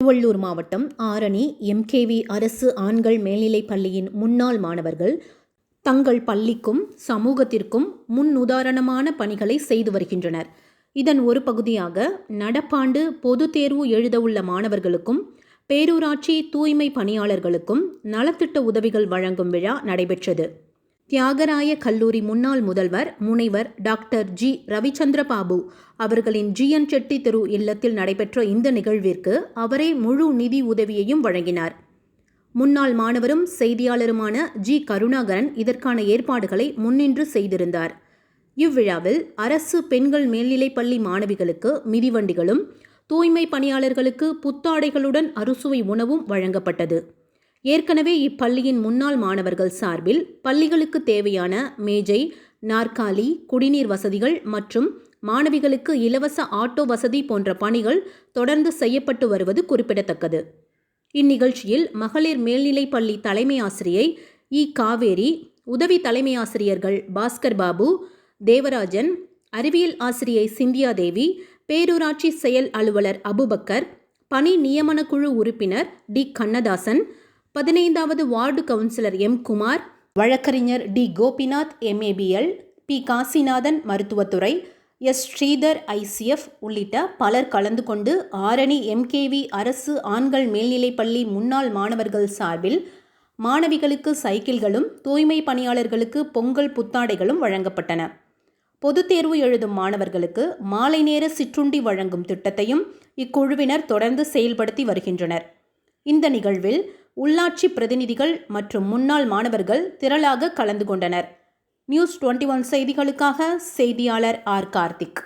திருவள்ளூர் மாவட்டம் ஆரணி எம்கேவி அரசு ஆண்கள் மேல்நிலைப் பள்ளியின் முன்னாள் மாணவர்கள் தங்கள் பள்ளிக்கும் சமூகத்திற்கும் முன்னுதாரணமான பணிகளை செய்து வருகின்றனர். இதன் ஒரு பகுதியாக நடப்பாண்டு பொது தேர்வு எழுதவுள்ள மாணவர்களுக்கும் பேரூராட்சி தூய்மை பணியாளர்களுக்கும் நலத்திட்ட உதவிகள் வழங்கும் விழா நடைபெற்றது. தியாகராய கல்லூரி முன்னாள் முதல்வர் முனைவர் டாக்டர் ஜி. ரவிச்சந்திர பாபு அவர்களின் ஜிஎன் செட்டி தெரு இல்லத்தில் நடைபெற்ற இந்த நிகழ்விற்கு அவரே முழு நிதி உதவியையும் வழங்கினார். முன்னாள் மாணவரும் செய்தியாளருமான ஜி. கருணாகரன் இதற்கான ஏற்பாடுகளை முன்னின்று செய்திருந்தார். இவ்விழாவில் அரசு பெண்கள் மேல்நிலைப்பள்ளி மாணவிகளுக்கு மிதிவண்டிகளும் தூய்மை பணியாளர்களுக்கு புத்தாடைகளுடன் அறுசுவை உணவும் வழங்கப்பட்டது. ஏற்கனவே இப்பள்ளியின் முன்னாள் மாணவர்கள் சார்பில் பள்ளிகளுக்கு தேவையான மேஜை நாற்காலி குடிநீர் வசதிகள் மற்றும் மாணவிகளுக்கு இலவச ஆட்டோ வசதி போன்ற பணிகள் தொடர்ந்து செய்யப்பட்டு வருவது குறிப்பிடத்தக்கது. இந்நிகழ்ச்சியில் மகளிர் மேல்நிலைப் பள்ளி தலைமை ஆசிரியை இ. காவேரி உதவி தலைமை ஆசிரியர்கள் பாஸ்கர் பாபு தேவராஜன் அறிவியல் ஆசிரியை சிந்தியா தேவி பேரூராட்சி செயல் அலுவலர் அபுபக்கர் பணி நியமனக்குழு உறுப்பினர் டி. கண்ணதாசன் பதினைந்தாவது வார்டு கவுன்சிலர் எம். குமார் வழக்கறிஞர் T. Gopinath MABL P. Kasinathan மருத்துவத்துறை எஸ். ஸ்ரீதர் ஐசிஎஃப் உள்ளிட்ட பலர் கலந்து கொண்டு ஆரணி எம்கேவி அரசு ஆண்கள் மேல்நிலைப்பள்ளி முன்னாள் மாணவர்கள் சார்பில் மாணவிகளுக்கு சைக்கிள்களும் தூய்மை பணியாளர்களுக்கு பொங்கல் புத்தாடைகளும் வழங்கப்பட்டன. பொதுத் தேர்வு எழுதும் மாணவர்களுக்கு மாலை நேர சிற்றுண்டி வழங்கும் திட்டத்தையும் இக்குழுவினர் தொடர்ந்து செயல்படுத்தி வருகின்றனர். இந்த நிகழ்வில் உள்ளாட்சி பிரதிநிதிகள் மற்றும் முன்னாள் மாணவர்கள் திரளாக கலந்து கொண்டனர். நியூஸ் டுவெண்ட்டி ஒன் செய்திகளுக்காக செய்தியாளர் ஆர் கார்த்திக்.